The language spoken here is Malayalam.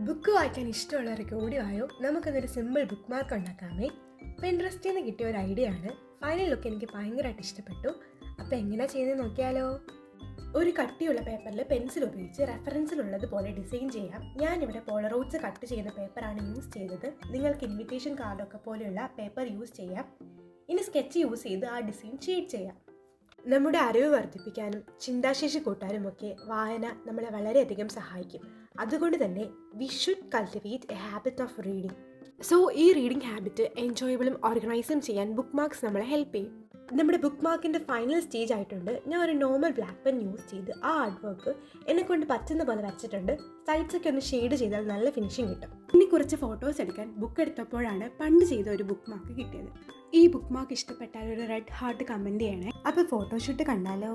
ബുക്ക് വായിക്കാൻ ഇഷ്ടമുള്ളവരൊക്കെ ഓടിയോ നമുക്കതൊരു സിമ്പിൾ ബുക്ക് മാർക്ക് ഉണ്ടാക്കാമേ. പെൻട്രസ്റ്റിൽ നിന്ന് കിട്ടിയ ഒരു ഐഡിയ ആണ്. ഫൈനൽ ലുക്ക് എനിക്ക് ഭയങ്കരമായിട്ട് ഇഷ്ടപ്പെട്ടു. അപ്പോൾ എങ്ങനെ ചെയ്യുന്നത് നോക്കിയാലോ? ഒരു കട്ടിയുള്ള പേപ്പറിൽ പെൻസിൽ ഉപയോഗിച്ച് റെഫറൻസിലുള്ളത് പോലെ ഡിസൈൻ ചെയ്യാം. ഞാനിവിടെ പോളറോഡ്സ് കട്ട് ചെയ്യുന്ന പേപ്പറാണ് യൂസ് ചെയ്തത്. നിങ്ങൾക്ക് ഇൻവിറ്റേഷൻ കാർഡൊക്കെ പോലെയുള്ള പേപ്പർ യൂസ് ചെയ്യാം. ഇനി സ്കെച്ച് യൂസ് ചെയ്ത് ആ ഡിസൈൻ ഷെയ്ഡ് ചെയ്യാം. നമ്മുടെ അറിവ് വർദ്ധിപ്പിക്കാനും ചിന്താശേഷി കൂട്ടാനും ഒക്കെ വായന നമ്മളെ വളരെയധികം സഹായിക്കും. അതുകൊണ്ട് തന്നെ we should cultivate a habit of reading so ഈ റീഡിംഗ് ഹാബിറ്റ് എൻജോയബിളും ഓർഗനൈസും ചെയ്യാൻ ബുക്ക് മാർക്സ് നമ്മളെ ഹെൽപ്പ് ചെയ്യും. നമ്മുടെ ബുക്ക് മാർക്കിന്റെ ഫൈനൽ സ്റ്റേജ് ആയിട്ടുണ്ട്. ഞാൻ ഒരു നോർമൽ ബ്ലാക്ക് പെൻ യൂസ് ചെയ്ത് ആ ആർട്ട് വർക്ക് എന്നെ കൊണ്ട് പറ്റുന്ന പോലെ വരച്ചിട്ടുണ്ട്. സൈഡ്സ് ഒക്കെ ഒന്ന് ഷെയ്ഡ് ചെയ്താൽ നല്ല ഫിനിഷിംഗ് കിട്ടും. ഇനി കുറച്ച് ഫോട്ടോസ് എടുക്കാൻ ബുക്ക് എടുത്തപ്പോഴാണ് പണ്ട് ചെയ്ത ഒരു ബുക്ക് മാർക്ക് കിട്ടിയത്. ഈ ബുക്ക് മാർക്ക് ഇഷ്ടപ്പെട്ടാൽ ഒരു റെഡ് ഹാർട്ട് കമന്റ് ചെയ്യണേ. അപ്പോൾ ഫോട്ടോഷൂട്ട് കണ്ടാലോ?